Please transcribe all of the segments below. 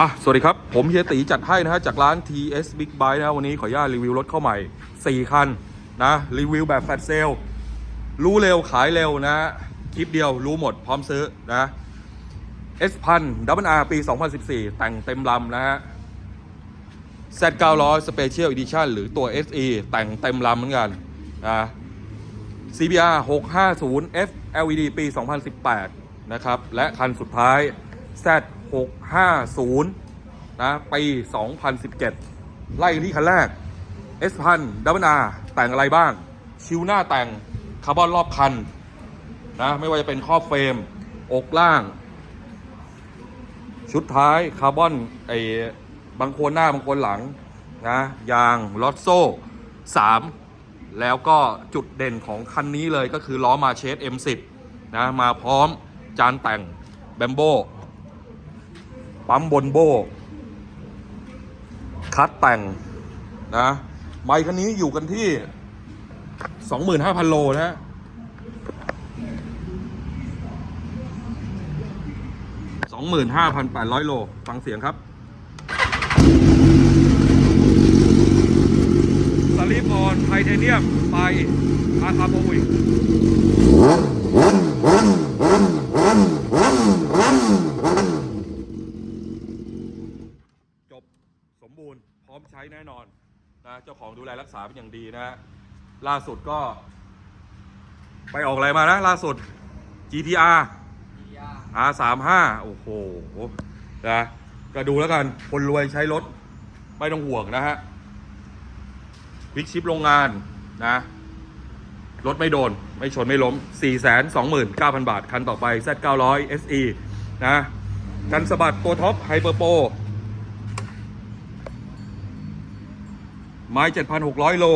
อะ สวัสดีครับ ผมเฮียตีจัดให้นะฮะ จากร้าน TS Big Bike นะฮะวันนี้ขออนุญาตรีวิวรถเข้าใหม่ 4 คัน นะ รีวิวแบบแฟลชเซลรู้เร็วขายเร็วนะฮะคลิปเดียวรู้หมดพร้อมซื้อนะ S พันดับเบิลอาร์ปี 2014 แต่งเต็มลำนะฮะ Z 900 Special Edition หรือตัว SE แต่งเต็มลำเหมือนกันนะ CBR 650 F LED ปี 2018 นะครับ และคันสุดท้าย Z 650 นะ ปี 2017 ไล่ที่คันแรก S พันดับเบิลอาแต่งอะไรบ้าง ชิวหน้าแต่ง คาร์บอนรอบคัน นะ ไม่ว่าจะเป็นครอบเฟรม อกล่าง ชุดท้าย คาร์บอนไอ้บางคนหน้าบางคนหลัง นะ ยางลอตโซ่ 3 แล้วก็จุดเด่นของคันนี้เลยก็คือล้อมาเชส M10 นะ มาพร้อมจานแต่งแบมโบ ปั๊มบนโบ คัดแต่งนะไมคันนี้อยู่กันที่ 25,000 โลนะฮะ25,800โล ฟังเสียงครับสลีปออนไทเทเนียมไปอาคาโบวิกจบสมบูรณ์พร้อมใช้แน่นอนนะเจ้าของดูแลรักษาเป็นอย่างดีนะล่าสุดก็ ไปออกอะไรมานะ ล่าสุด GTR R 3 5 โอ้โหนะก็ดูแล้วกัน คนรวยใช้รถ ไม่ต้องห่วงนะฮะวิกชิปโรงงานนะ รถไม่โดน ไม่ชนไม่ล้ม 429,000 บาท คันต่อไป Z 900 SE นะกันสะบัดตัวท็อปไฮเปอร์โป ไม้ 7,600 โล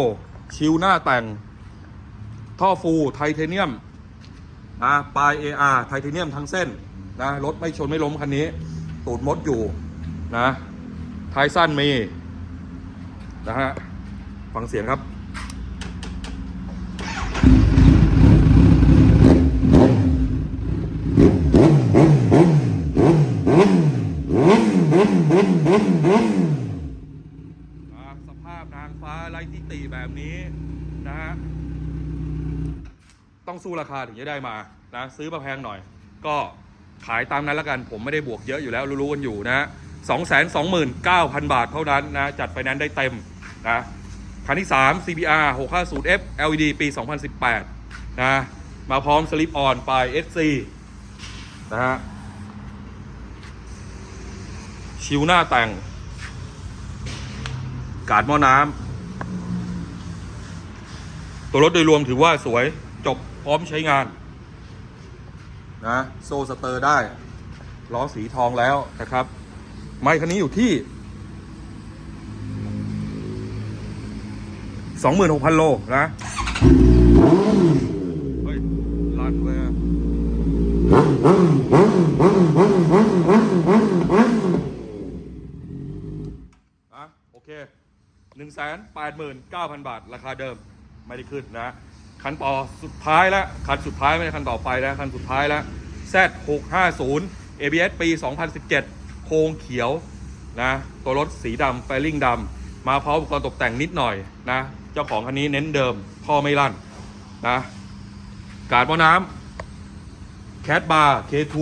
ชิวหน้าแต่ง ท่อฟูไทเทเนียมนะปลาย AR ไทเทเนียมทั้งเส้นนะรถไม่ชนไม่ล้มคันนี้ ตูดมดอยู่นะท้ายสั้นมี นะฮะ ฟังเสียงครับอ่าสภาพนาง ฟ้าไร้ที่ติแบบนี้นะฮะต้องสู้ราคาถึงจะได้มานะซื้อมาแพงหน่อย ก็ขายตามนั้นล้วกันผมไม่ได้บวกเยอะอยู่แล้วรู้ๆกันอยู่นะสองแสนสองหมื่นเก้าพันบาทเท่านั้นนะจัดไฟแนนซ์ได้เต็มนะคันที่ 3 CBR 650F LED ปี 2018 นะ มาพร้อมสลิปออนปลาย SC นะฮะ ชิวหน้าแต่ง กาดหม้อน้ำ ตัวรถโดยรวมถือว่าสวยจบพร้อมใช้งาน นะโซ่สเตอร์ได้ล้อสีทองแล้วนะครับ ไมค์คันนี้อยู่ที่ 26,000 โลนะเฮ้ยลั่นเลยอะอะโอเค 189,000 บาท ราคาเดิม ไม่ได้ขึ้นนะคันต่อสุดท้ายแล้วคันสุดท้ายไม่ใช่คันต่อไปแล้วคันสุดท้ายแล้ว Z 650 ABS ปี 2017 โครงเขียวนะตัวรถสีดำไฟลิ่งดำมาพร้อมอุปกรณ์ตกแต่งนิดหน่อยนะเจ้าของคันนี้เน้นเดิมท่อไม่ลั่นนะกาดหม้อน้ำแคดบาร์ K2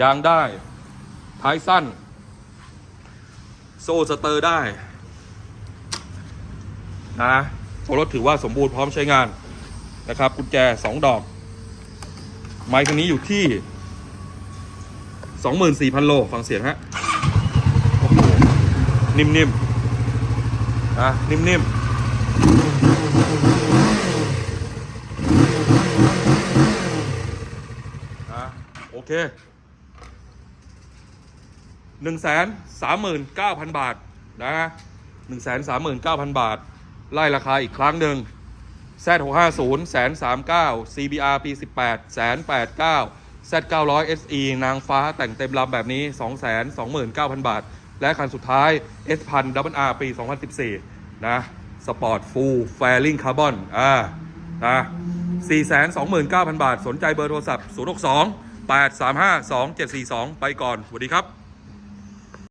ยางได้ ท้ายสั้น โซ่สเตอร์ได้ นะตัวรถถือว่าสมบูรณ์พร้อมใช้งานนะครับ กุญแจ 2 ดอก ไมค์คันนี้อยู่ที่ 24,000 โล ฟังเสียงฮะโอ้โหนิ่มๆนะนิ่มๆนะโอเค1 3 9 0 0 0บาทนะ1 3 9 0 0 0บาท ไล่ราคาอีกครั้งหนึ่ง Z 6 5 0 แสน39 CBR ปี 18แสน89 Z 900 SE นางฟ้าแต่งเต็มลำแบบนี้ 2 2 9 0 0 0 บาท และคันสุดท้าย S พัน Double R ปี 2014 นะสปอร์ตฟูลแฟลิงคาร์บอนอ่านะ429,000 บาท สนใจเบอร์โทรศัพท์ 062 835 2742 ไปก่อนสวัสดีครับ